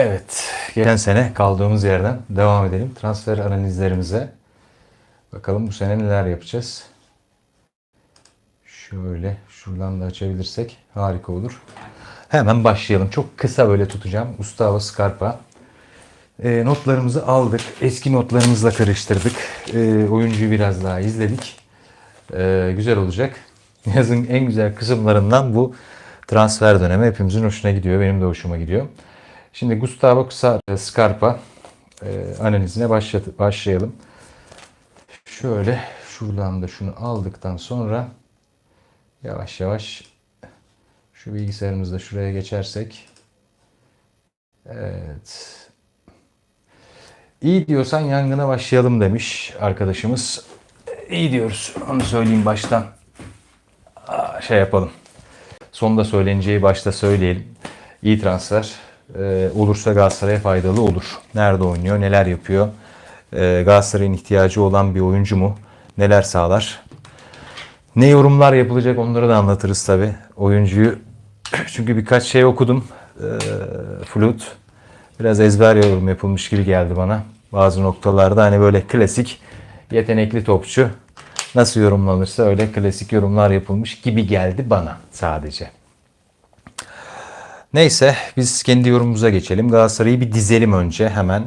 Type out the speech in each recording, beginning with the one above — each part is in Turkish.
Evet, geçen sene kaldığımız yerden devam edelim. Transfer analizlerimize. Bakalım bu sene neler yapacağız. Şöyle şuradan da açabilirsek harika olur. Hemen başlayalım. Çok kısa böyle tutacağım. Gustavo Scarpa. E, notlarımızı aldık. Eski notlarımızla karıştırdık. E, oyuncuyu biraz daha izledik. E, güzel olacak. Yazın en güzel kısımlarından bu transfer dönemi. Hepimizin hoşuna gidiyor. Benim de hoşuma gidiyor. Şimdi Gustavo Scarpa e, analizine başlayalım. Şöyle şuradan da şunu aldıktan sonra yavaş yavaş şu bilgisayarımızı da şuraya geçersek evet İyi diyorsan yangına başlayalım demiş arkadaşımız. İyi diyoruz. Onu söyleyeyim baştan. Şey yapalım. Sonda söyleneceği başta söyleyelim. İyi transfer. Ee, olursa Galatasaray'a faydalı olur. Nerede oynuyor, neler yapıyor? Ee, Galatasaray'ın ihtiyacı olan bir oyuncu mu? Neler sağlar? Ne yorumlar yapılacak onları da anlatırız tabi. Oyuncuyu çünkü birkaç şey okudum. Ee, Flut biraz ezber yorum yapılmış gibi geldi bana. Bazı noktalarda hani böyle klasik yetenekli topçu nasıl yorumlanırsa öyle klasik yorumlar yapılmış gibi geldi bana sadece. Neyse biz kendi yorumumuza geçelim. Galatasaray'ı bir dizelim önce hemen. E,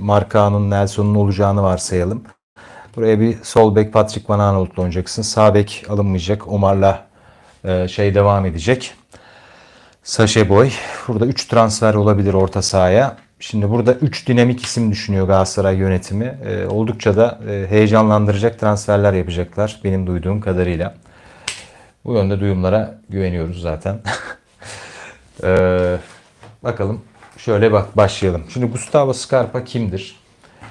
Markao'nun Nelson'un olacağını varsayalım. Buraya bir sol bek Patrick Van Aanholt'la oynayacaksın. Sağ bek alınmayacak. Omar'la e, şey devam edecek. Saşe Boy. Burada 3 transfer olabilir orta sahaya. Şimdi burada 3 dinamik isim düşünüyor Galatasaray yönetimi. E, oldukça da e, heyecanlandıracak transferler yapacaklar benim duyduğum kadarıyla. Bu yönde duyumlara güveniyoruz zaten. Ee, bakalım şöyle bak başlayalım. Şimdi Gustavo Scarpa kimdir?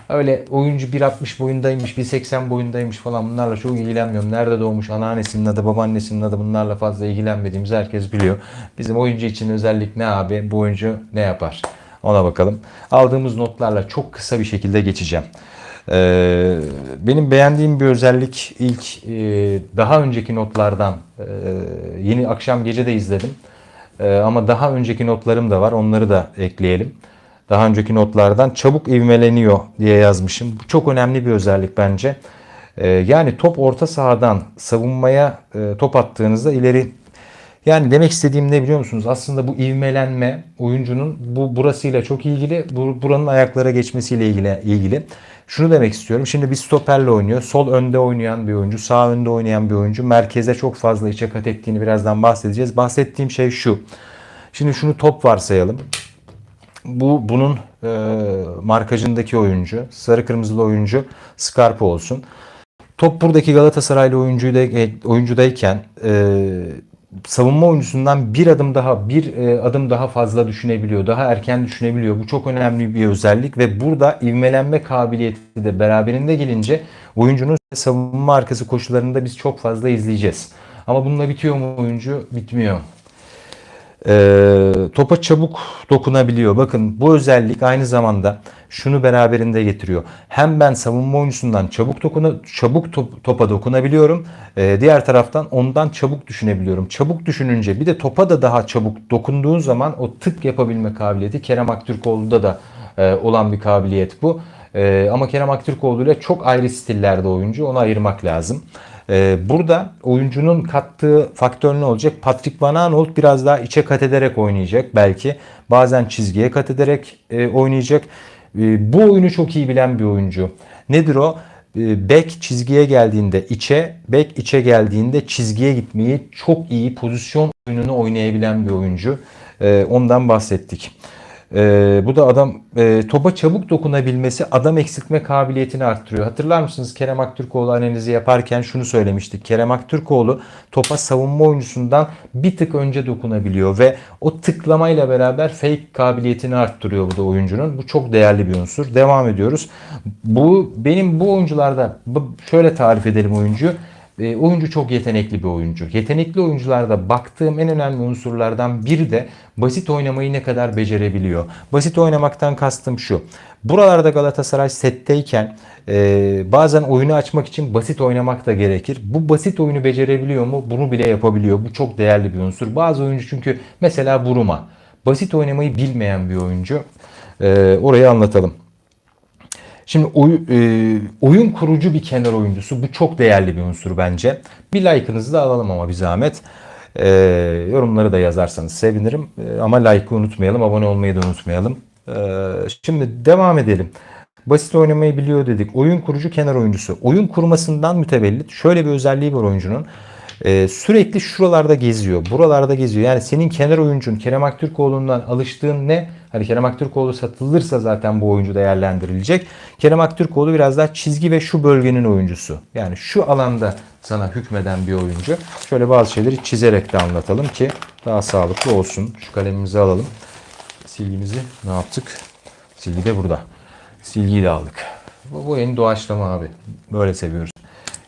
Öyle oyuncu 1.60 boyundaymış, 1.80 boyundaymış falan bunlarla çok ilgilenmiyorum. Nerede doğmuş, anneannesinin adı, babaannesinin adı bunlarla fazla ilgilenmediğimizi herkes biliyor. Bizim oyuncu için özellik ne abi? Bu oyuncu ne yapar? Ona bakalım. Aldığımız notlarla çok kısa bir şekilde geçeceğim. Ee, benim beğendiğim bir özellik ilk e, daha önceki notlardan e, yeni akşam gece de izledim. Ee, ama daha önceki notlarım da var. Onları da ekleyelim. Daha önceki notlardan çabuk ivmeleniyor diye yazmışım. Bu çok önemli bir özellik bence. Ee, yani top orta sahadan savunmaya e, top attığınızda ileri yani demek istediğim ne biliyor musunuz? Aslında bu ivmelenme oyuncunun bu burasıyla çok ilgili, bu, buranın ayaklara geçmesiyle ilgili ilgili. Şunu demek istiyorum. Şimdi bir stoperle oynuyor. Sol önde oynayan bir oyuncu, sağ önde oynayan bir oyuncu. Merkeze çok fazla içe kat ettiğini birazdan bahsedeceğiz. Bahsettiğim şey şu. Şimdi şunu top varsayalım. Bu bunun e, markajındaki oyuncu, sarı kırmızılı oyuncu Scarpa olsun. Top buradaki Galatasaraylı da, oyuncudayken e, savunma oyuncusundan bir adım daha bir e, adım daha fazla düşünebiliyor. Daha erken düşünebiliyor. Bu çok önemli bir özellik ve burada ivmelenme kabiliyeti de beraberinde gelince oyuncunun savunma arkası koşularında biz çok fazla izleyeceğiz. Ama bununla bitiyor mu oyuncu? Bitmiyor. Ee, topa çabuk dokunabiliyor. Bakın bu özellik aynı zamanda şunu beraberinde getiriyor. Hem ben savunma oyuncusundan çabuk dokuna, çabuk top, topa dokunabiliyorum. Ee, diğer taraftan ondan çabuk düşünebiliyorum. Çabuk düşününce bir de topa da daha çabuk dokunduğun zaman o tık yapabilme kabiliyeti Kerem Aktürkoğlu'da da e, olan bir kabiliyet bu. E, ama Kerem Aktürkoğlu ile çok ayrı stillerde oyuncu. Onu ayırmak lazım. Ee, burada oyuncunun kattığı faktör ne olacak? Patrick Van Aanholt biraz daha içe kat ederek oynayacak belki. Bazen çizgiye kat ederek e, oynayacak. E, bu oyunu çok iyi bilen bir oyuncu. Nedir o? E, bek çizgiye geldiğinde içe, bek içe geldiğinde çizgiye gitmeyi çok iyi pozisyon oyununu oynayabilen bir oyuncu. E, ondan bahsettik. Ee, bu da adam e, topa çabuk dokunabilmesi adam eksiltme kabiliyetini arttırıyor. Hatırlar mısınız Kerem Aktürkoğlu analizi yaparken şunu söylemiştik. Kerem Aktürkoğlu topa savunma oyuncusundan bir tık önce dokunabiliyor ve o tıklamayla beraber fake kabiliyetini arttırıyor bu da oyuncunun. Bu çok değerli bir unsur. Devam ediyoruz. Bu benim bu oyuncularda şöyle tarif edelim oyuncuyu. E, oyuncu çok yetenekli bir oyuncu. Yetenekli oyuncularda baktığım en önemli unsurlardan biri de basit oynamayı ne kadar becerebiliyor. Basit oynamaktan kastım şu. Buralarda Galatasaray setteyken e, bazen oyunu açmak için basit oynamak da gerekir. Bu basit oyunu becerebiliyor mu? Bunu bile yapabiliyor. Bu çok değerli bir unsur. Bazı oyuncu çünkü mesela Buruma. basit oynamayı bilmeyen bir oyuncu. Ee, orayı anlatalım. Şimdi oy- e, oyun kurucu bir kenar oyuncusu. Bu çok değerli bir unsur bence. Bir like'ınızı da alalım ama bir zahmet. Ee, yorumları da yazarsanız sevinirim. Ee, ama like'ı unutmayalım. Abone olmayı da unutmayalım. Ee, şimdi devam edelim. Basit oynamayı biliyor dedik. Oyun kurucu kenar oyuncusu. Oyun kurmasından mütevellit şöyle bir özelliği var oyuncunun. Ee, sürekli şuralarda geziyor. Buralarda geziyor. Yani senin kenar oyuncun Kerem Aktürkoğlu'ndan alıştığın ne? Hani Kerem Aktürkoğlu satılırsa zaten bu oyuncu değerlendirilecek. Kerem Aktürkoğlu biraz daha çizgi ve şu bölgenin oyuncusu. Yani şu alanda sana hükmeden bir oyuncu. Şöyle bazı şeyleri çizerek de anlatalım ki daha sağlıklı olsun. Şu kalemimizi alalım. Silgimizi ne yaptık? Silgi de burada. Silgiyi de aldık. Bu, bu en doğaçlama abi. Böyle seviyoruz.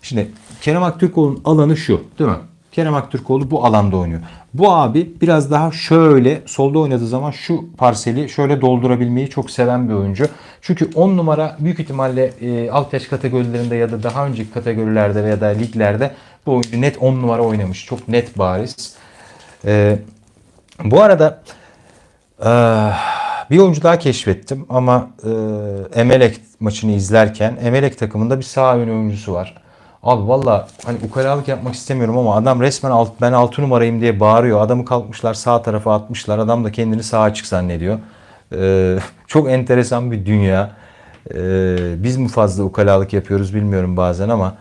Şimdi Kerem Aktürkoğlu'nun alanı şu değil mi? Kerem Aktürkoğlu bu alanda oynuyor. Bu abi biraz daha şöyle solda oynadığı zaman şu parseli şöyle doldurabilmeyi çok seven bir oyuncu. Çünkü 10 numara büyük ihtimalle e, alt yaş kategorilerinde ya da daha önceki kategorilerde ya da liglerde bu oyuncu net 10 numara oynamış. Çok net bariz. E, bu arada e, bir oyuncu daha keşfettim ama e, Emelek maçını izlerken Emelek takımında bir sağ ön oyuncusu var. Abi valla hani ukalalık yapmak istemiyorum ama adam resmen alt, ben 6 numarayım diye bağırıyor. Adamı kalkmışlar sağ tarafa atmışlar. Adam da kendini sağa açık zannediyor. Ee, çok enteresan bir dünya. Ee, biz mi fazla ukalalık yapıyoruz bilmiyorum bazen ama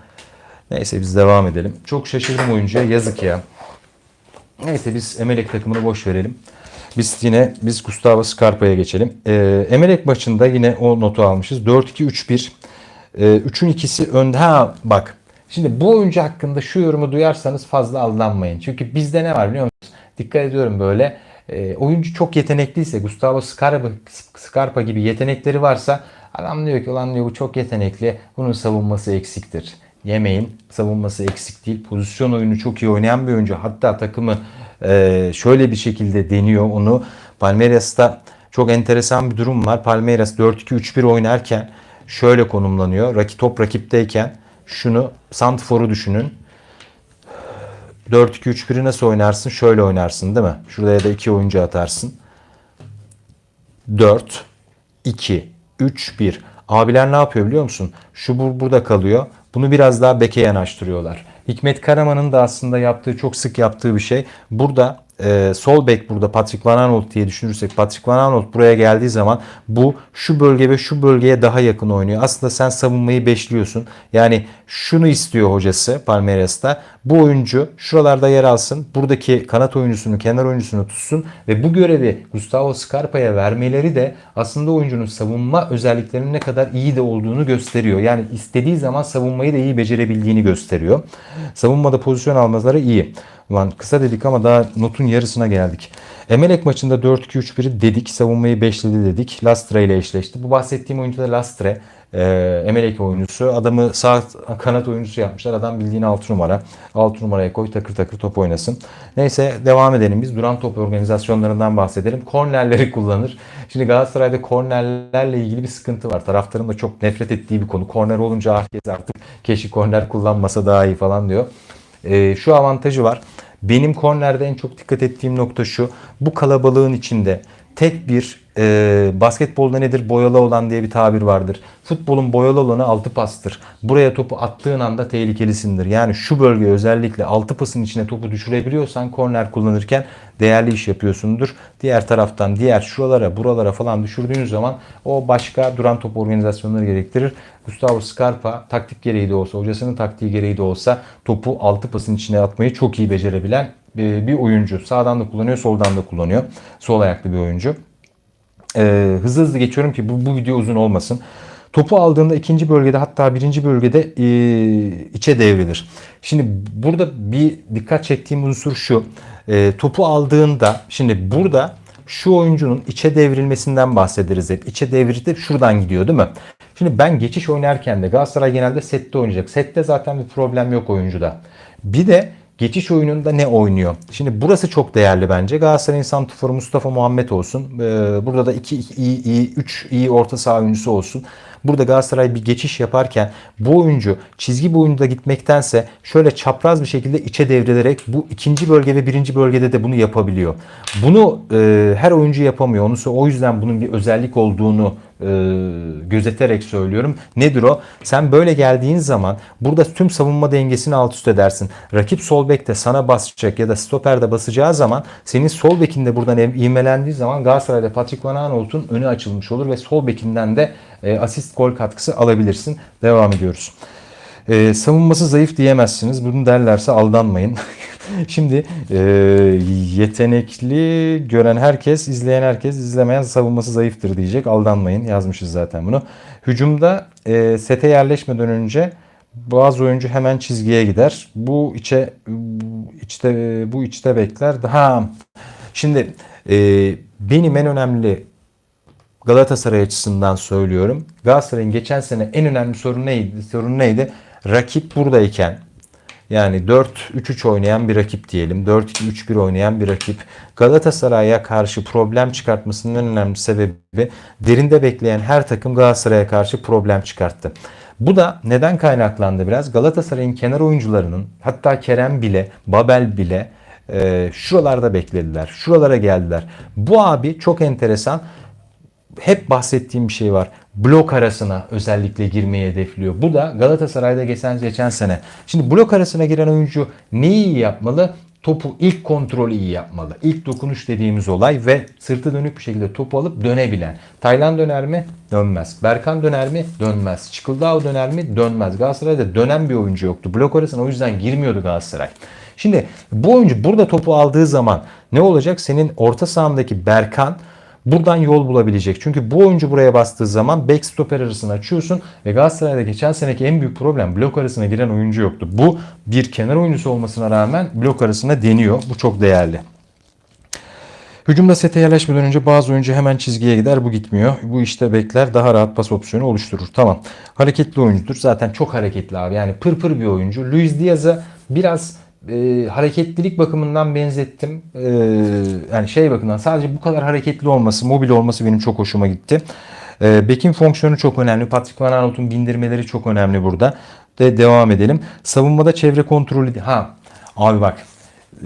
neyse biz devam edelim. Çok şaşırdım oyuncuya yazık ya. Neyse biz Emelek takımını boş verelim. Biz yine biz Gustavo Scarpa'ya geçelim. Ee, Emelek maçında yine o notu almışız. 4-2-3-1. Ee, üçün ikisi önde. Ha bak. Şimdi bu oyuncu hakkında şu yorumu duyarsanız fazla aldanmayın. Çünkü bizde ne var biliyor musunuz? Dikkat ediyorum böyle. E, oyuncu çok yetenekliyse Gustavo Scarpa, Scarpa gibi yetenekleri varsa adam diyor ki ulan diyor bu çok yetenekli. Bunun savunması eksiktir. Yemeyin. Savunması eksik değil. Pozisyon oyunu çok iyi oynayan bir oyuncu. Hatta takımı e, şöyle bir şekilde deniyor onu. Palmeiras'ta çok enteresan bir durum var. Palmeiras 4-2-3-1 oynarken şöyle konumlanıyor. Rakip top rakipteyken şunu Santfor'u düşünün. 4-2-3-1'i nasıl oynarsın? Şöyle oynarsın değil mi? Şurada ya da iki oyuncu atarsın. 4 2 3 1. Abiler ne yapıyor biliyor musun? Şu bur burada kalıyor. Bunu biraz daha beke yanaştırıyorlar. Hikmet Karaman'ın da aslında yaptığı çok sık yaptığı bir şey. Burada e, sol bek burada Patrick Van Aanholt diye düşünürsek Patrick Van Aanholt buraya geldiği zaman bu şu bölge ve şu bölgeye daha yakın oynuyor. Aslında sen savunmayı beşliyorsun. Yani şunu istiyor hocası Palmeiras'ta. Bu oyuncu şuralarda yer alsın. Buradaki kanat oyuncusunu, kenar oyuncusunu tutsun ve bu görevi Gustavo Scarpa'ya vermeleri de aslında oyuncunun savunma özelliklerinin ne kadar iyi de olduğunu gösteriyor. Yani istediği zaman savunmayı da iyi becerebildiğini gösteriyor. Savunmada pozisyon almaları iyi. Ulan kısa dedik ama daha notun yarısına geldik. Emelek maçında 4-2-3-1'i dedik. Savunmayı 5'ledi dedik. Lastre ile eşleşti. Bu bahsettiğim oyuncu da Lastre. E, Emelek oyuncusu. Adamı sağ kanat oyuncusu yapmışlar. Adam bildiğin 6 numara. 6 numaraya koy takır takır top oynasın. Neyse devam edelim biz. Duran top organizasyonlarından bahsedelim. Kornerleri kullanır. Şimdi Galatasaray'da kornerlerle ilgili bir sıkıntı var. Taraftarın da çok nefret ettiği bir konu. Korner olunca herkes artık keşke korner kullanmasa daha iyi falan diyor. E, şu avantajı var. Benim kornerde en çok dikkat ettiğim nokta şu. Bu kalabalığın içinde tek bir e, basketbolda nedir boyalı olan diye bir tabir vardır. Futbolun boyalı olanı altı pastır. Buraya topu attığın anda tehlikelisindir. Yani şu bölge özellikle altı pasın içine topu düşürebiliyorsan korner kullanırken değerli iş yapıyorsundur. Diğer taraftan diğer şuralara buralara falan düşürdüğün zaman o başka duran top organizasyonları gerektirir. Gustavo Scarpa taktik gereği de olsa hocasının taktiği gereği de olsa topu altı pasın içine atmayı çok iyi becerebilen e, bir oyuncu. Sağdan da kullanıyor soldan da kullanıyor. Sol ayaklı bir oyuncu. Ee, hızlı hızlı geçiyorum ki bu, bu video uzun olmasın. Topu aldığında ikinci bölgede hatta birinci bölgede e, içe devrilir. Şimdi burada bir dikkat çektiğim unsur şu. E, topu aldığında şimdi burada şu oyuncunun içe devrilmesinden bahsederiz hep. İçe devrildi şuradan gidiyor değil mi? Şimdi ben geçiş oynarken de Galatasaray genelde sette oynayacak. Sette zaten bir problem yok oyuncuda. Bir de geçiş oyununda ne oynuyor? Şimdi burası çok değerli bence. Galatasaray'ın santiforu Mustafa Muhammed olsun. Ee, burada da iki iyi, iyi, üç iyi orta saha oyuncusu olsun. burada Galatasaray bir geçiş yaparken bu oyuncu çizgi boyunda gitmektense şöyle çapraz bir şekilde içe devrilerek bu ikinci bölge ve birinci bölgede de bunu yapabiliyor. Bunu e, her oyuncu yapamıyor. Onu o yüzden bunun bir özellik olduğunu gözeterek söylüyorum. Nedir o? Sen böyle geldiğin zaman burada tüm savunma dengesini alt üst edersin. Rakip sol bek de sana basacak ya da stoper de basacağı zaman senin sol bekin de buradan ivmelendiği zaman Galatasaray'da Patrick Van Aanholt'un önü açılmış olur ve sol bekinden de e, asist gol katkısı alabilirsin. Devam ediyoruz. E, savunması zayıf diyemezsiniz. Bunu derlerse aldanmayın. Şimdi e, yetenekli gören herkes, izleyen herkes, izlemeyen savunması zayıftır diyecek. Aldanmayın. Yazmışız zaten bunu. Hücumda e, sete yerleşmeden önce bazı oyuncu hemen çizgiye gider. Bu içe içte bu içte bekler. Ha. Şimdi e, benim en önemli Galatasaray açısından söylüyorum. Galatasaray'ın geçen sene en önemli sorun neydi? Sorun neydi? Rakip buradayken yani 4-3-3 oynayan bir rakip diyelim. 4-2-3-1 oynayan bir rakip. Galatasaray'a karşı problem çıkartmasının en önemli sebebi derinde bekleyen her takım Galatasaray'a karşı problem çıkarttı. Bu da neden kaynaklandı biraz? Galatasaray'ın kenar oyuncularının hatta Kerem bile, Babel bile e, şuralarda beklediler. Şuralara geldiler. Bu abi çok enteresan hep bahsettiğim bir şey var. Blok arasına özellikle girmeyi hedefliyor. Bu da Galatasaray'da geçen, geçen sene. Şimdi blok arasına giren oyuncu neyi iyi yapmalı? Topu ilk kontrolü iyi yapmalı. İlk dokunuş dediğimiz olay ve sırtı dönük bir şekilde topu alıp dönebilen. Taylan döner mi? Dönmez. Berkan döner mi? Dönmez. Çıkıldağ döner mi? Dönmez. Galatasaray'da dönen bir oyuncu yoktu. Blok arasına o yüzden girmiyordu Galatasaray. Şimdi bu oyuncu burada topu aldığı zaman ne olacak? Senin orta sahandaki Berkan buradan yol bulabilecek. Çünkü bu oyuncu buraya bastığı zaman back stoper arasını açıyorsun ve Galatasaray'da geçen seneki en büyük problem blok arasına giren oyuncu yoktu. Bu bir kenar oyuncusu olmasına rağmen blok arasına deniyor. Bu çok değerli. Hücumda sete yerleşmeden önce bazı oyuncu hemen çizgiye gider. Bu gitmiyor. Bu işte bekler. Daha rahat pas opsiyonu oluşturur. Tamam. Hareketli oyuncudur. Zaten çok hareketli abi. Yani pır pır bir oyuncu. Luis Diaz'a biraz e, hareketlilik bakımından benzettim. E, yani şey bakımından sadece bu kadar hareketli olması, mobil olması benim çok hoşuma gitti. E, Bekin fonksiyonu çok önemli. Patrick Van Aanholt'un bindirmeleri çok önemli burada. De devam edelim. Savunmada çevre kontrolü. Ha abi bak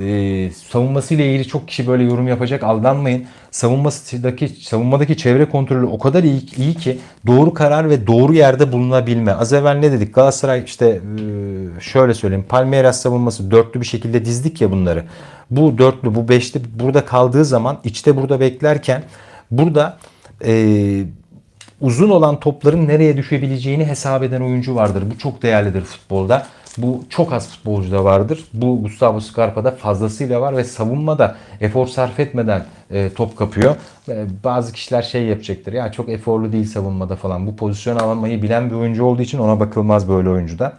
e, savunmasıyla ilgili çok kişi böyle yorum yapacak aldanmayın. Savunmasındaki savunmadaki çevre kontrolü o kadar iyi, iyi ki doğru karar ve doğru yerde bulunabilme. Az evvel ne dedik? Galatasaray işte e, şöyle söyleyeyim. Palmeiras savunması dörtlü bir şekilde dizdik ya bunları. Bu dörtlü, bu beşli burada kaldığı zaman içte burada beklerken burada e, uzun olan topların nereye düşebileceğini hesap eden oyuncu vardır. Bu çok değerlidir futbolda. Bu çok az futbolcuda vardır. Bu Gustavo Scarpa'da fazlasıyla var ve savunmada efor sarf etmeden e, top kapıyor. E, bazı kişiler şey yapacaktır. Ya çok eforlu değil savunmada falan. Bu pozisyon almayı bilen bir oyuncu olduğu için ona bakılmaz böyle oyuncuda.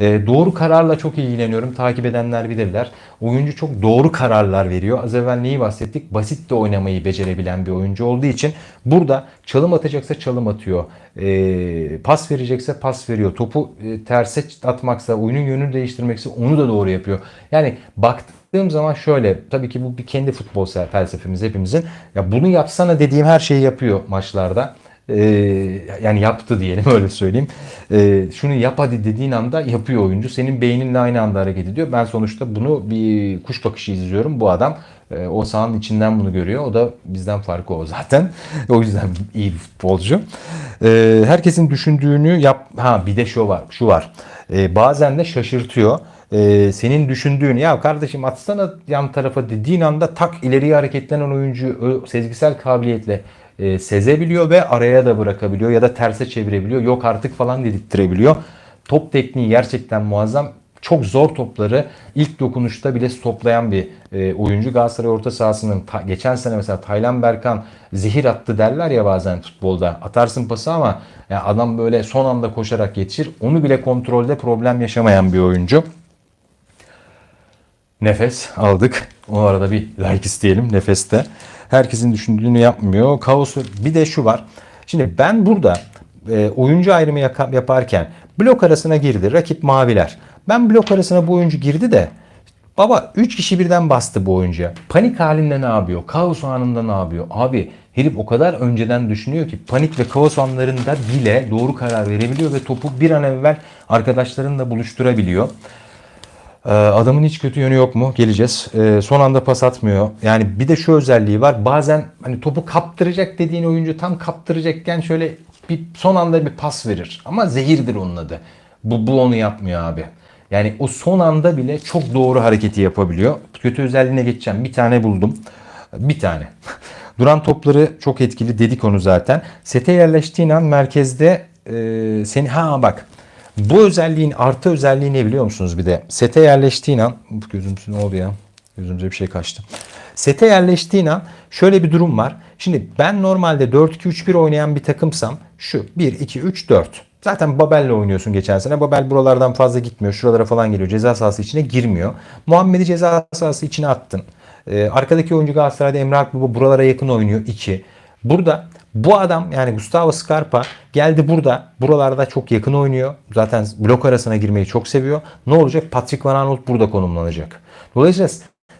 E, doğru kararla çok ilgileniyorum. Takip edenler bilirler. Oyuncu çok doğru kararlar veriyor. Az evvel neyi bahsettik? Basit de oynamayı becerebilen bir oyuncu olduğu için burada çalım atacaksa çalım atıyor. E, pas verecekse pas veriyor. Topu e, terse atmaksa, oyunun yönünü değiştirmekse onu da doğru yapıyor. Yani baktığım zaman şöyle. Tabii ki bu bir kendi futbol felsefemiz hepimizin. Ya bunu yapsana dediğim her şeyi yapıyor maçlarda. Ee, yani yaptı diyelim öyle söyleyeyim. Ee, şunu yap hadi dediğin anda yapıyor oyuncu. Senin beyninle aynı anda hareket ediyor. Ben sonuçta bunu bir kuş bakışı izliyorum. Bu adam e, o sahanın içinden bunu görüyor. O da bizden farkı o zaten. o yüzden iyi bir futbolcu. Ee, herkesin düşündüğünü yap. Ha bir de şu var. Şu var. Bazen de şaşırtıyor ee, senin düşündüğün ya kardeşim atsana yan tarafa dediğin anda tak ileriye hareketlenen oyuncu sezgisel kabiliyetle e, sezebiliyor ve araya da bırakabiliyor ya da terse çevirebiliyor. Yok artık falan dedirttirebiliyor. Top tekniği gerçekten muazzam. Çok zor topları ilk dokunuşta bile stoplayan bir e, oyuncu. Galatasaray orta sahasının ta- geçen sene mesela Taylan Berkan zehir attı derler ya bazen futbolda. Atarsın pası ama ya adam böyle son anda koşarak yetişir. Onu bile kontrolde problem yaşamayan bir oyuncu. Nefes aldık. O arada bir like isteyelim nefeste. Herkesin düşündüğünü yapmıyor. Kaosu bir de şu var. Şimdi ben burada e, oyuncu ayrımı yaparken blok arasına girdi. Rakip maviler. Ben blok arasına bu oyuncu girdi de baba 3 kişi birden bastı bu oyuncuya. Panik halinde ne yapıyor? Kaos anında ne yapıyor? Abi Herif o kadar önceden düşünüyor ki panik ve kaos anlarında bile doğru karar verebiliyor ve topu bir an evvel arkadaşlarınla buluşturabiliyor. Ee, Adamın hiç kötü yönü yok mu? Geleceğiz. Ee, son anda pas atmıyor. Yani bir de şu özelliği var. Bazen hani topu kaptıracak dediğin oyuncu tam kaptıracakken şöyle bir son anda bir pas verir. Ama zehirdir onun adı. Bu, bu onu yapmıyor abi. Yani o son anda bile çok doğru hareketi yapabiliyor. Kötü özelliğine geçeceğim. Bir tane buldum. Bir tane. Duran topları çok etkili dedik onu zaten. Sete yerleştiğin an merkezde e, seni ha bak bu özelliğin artı özelliği ne biliyor musunuz bir de? Sete yerleştiğin an gözümüzün ne oldu ya? Gözümüze bir şey kaçtı. Sete yerleştiğin an şöyle bir durum var. Şimdi ben normalde 4-2-3-1 oynayan bir takımsam şu 1-2-3-4. Zaten Babel'le oynuyorsun geçen sene. Babel buralardan fazla gitmiyor. Şuralara falan geliyor. Ceza sahası içine girmiyor. Muhammed'i ceza sahası içine attın. Ee, arkadaki oyuncu Galatasaray'da Emre Akbaba buralara yakın oynuyor 2. Burada bu adam yani Gustavo Scarpa geldi burada. Buralarda çok yakın oynuyor. Zaten blok arasına girmeyi çok seviyor. Ne olacak? Patrick Van Aanholt burada konumlanacak. Dolayısıyla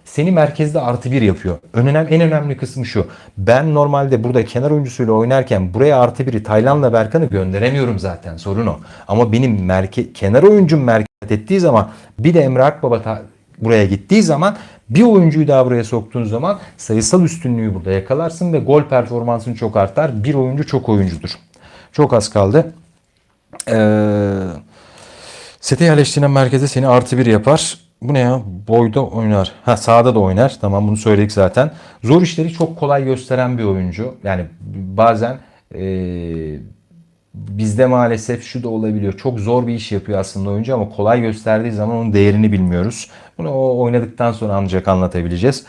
seni merkezde artı bir yapıyor. Önemli, en önemli kısmı şu. Ben normalde burada kenar oyuncusuyla oynarken buraya artı biri Taylan'la Berkan'ı gönderemiyorum zaten. Sorun o. Ama benim merke, kenar oyuncum merkez ettiği zaman bir de Emre Akbaba buraya gittiği zaman bir oyuncuyu daha buraya soktuğun zaman sayısal üstünlüğü burada yakalarsın ve gol performansın çok artar. Bir oyuncu çok oyuncudur. Çok az kaldı. Ee, sete yerleştiğinden merkeze seni artı bir yapar. Bu ne ya? Boyda oynar. Ha sağda da oynar. Tamam bunu söyledik zaten. Zor işleri çok kolay gösteren bir oyuncu. Yani bazen ee, bizde maalesef şu da olabiliyor. Çok zor bir iş yapıyor aslında oyuncu ama kolay gösterdiği zaman onun değerini bilmiyoruz. Bunu o oynadıktan sonra ancak anlatabileceğiz.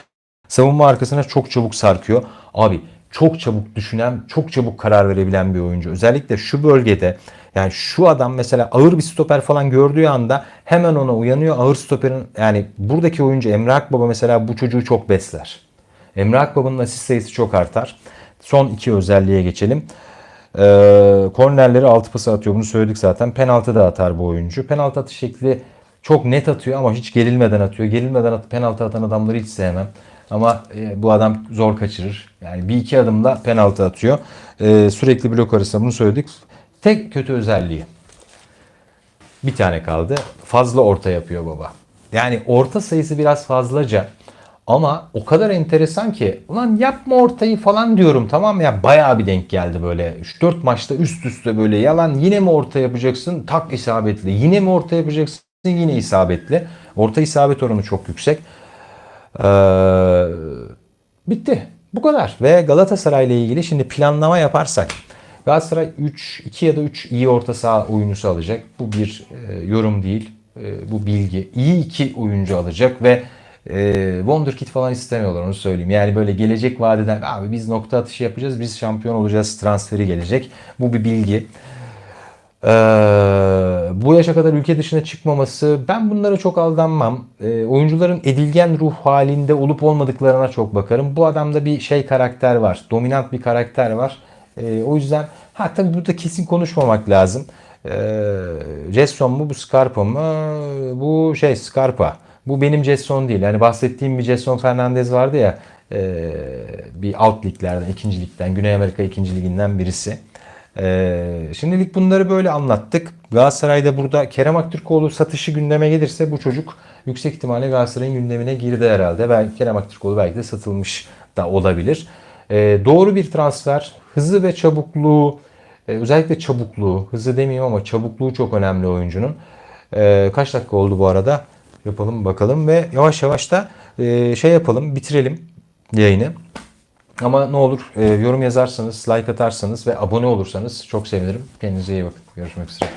Savunma arkasına çok çabuk sarkıyor. Abi çok çabuk düşünen, çok çabuk karar verebilen bir oyuncu. Özellikle şu bölgede yani şu adam mesela ağır bir stoper falan gördüğü anda hemen ona uyanıyor. Ağır stoperin yani buradaki oyuncu Emre Akbaba mesela bu çocuğu çok besler. Emre Akbaba'nın asist sayısı çok artar. Son iki özelliğe geçelim. Ee, kornerleri altı pası atıyor. Bunu söyledik zaten. Penaltı da atar bu oyuncu. Penaltı atış şekli çok net atıyor ama hiç gerilmeden atıyor. Gerilmeden at, penaltı atan adamları hiç sevmem. Ama e, bu adam zor kaçırır. Yani bir iki adımda penaltı atıyor. Ee, sürekli blok arasında bunu söyledik. Tek kötü özelliği. Bir tane kaldı. Fazla orta yapıyor baba. Yani orta sayısı biraz fazlaca. Ama o kadar enteresan ki ulan yapma ortayı falan diyorum tamam ya bayağı bir denk geldi böyle. 3-4 maçta üst üste böyle yalan yine mi orta yapacaksın? Tak isabetli. Yine mi orta yapacaksın? yine isabetli. Orta isabet oranı çok yüksek. Ee, bitti. Bu kadar. Ve Galatasaray ile ilgili şimdi planlama yaparsak Galatasaray 3 2 ya da 3 iyi orta saha oyuncusu alacak. Bu bir e, yorum değil. E, bu bilgi. İyi iki oyuncu alacak ve e, Wonderkid falan istemiyorlar onu söyleyeyim. Yani böyle gelecek vadeden abi biz nokta atışı yapacağız biz şampiyon olacağız transferi gelecek. Bu bir bilgi. Ee, bu yaşa kadar ülke dışına çıkmaması ben bunlara çok aldanmam. Ee, oyuncuların edilgen ruh halinde olup olmadıklarına çok bakarım. Bu adamda bir şey karakter var. Dominant bir karakter var. Ee, o yüzden ha tabii burada kesin konuşmamak lazım. Ee, Jetson mu bu Scarpa mı? Bu şey Scarpa. Bu benim Jetson değil. Yani bahsettiğim bir Jetson Fernandez vardı ya e, bir alt liglerden, ikinci ligden, Güney Amerika ikinci liginden birisi. E, şimdilik bunları böyle anlattık. Galatasaray'da burada Kerem Aktürkoğlu satışı gündeme gelirse bu çocuk yüksek ihtimalle Galatasaray'ın gündemine girdi herhalde. Belki Kerem Aktürkoğlu belki de satılmış da olabilir. E, doğru bir transfer. Hızı ve çabukluğu, e, özellikle çabukluğu, hızı demeyeyim ama çabukluğu çok önemli oyuncunun. E, kaç dakika oldu bu arada? Yapalım bakalım ve yavaş yavaş da e, şey yapalım, bitirelim yayını. Ama ne olur e, yorum yazarsanız, like atarsanız ve abone olursanız çok sevinirim. Kendinize iyi bakın. Görüşmek üzere.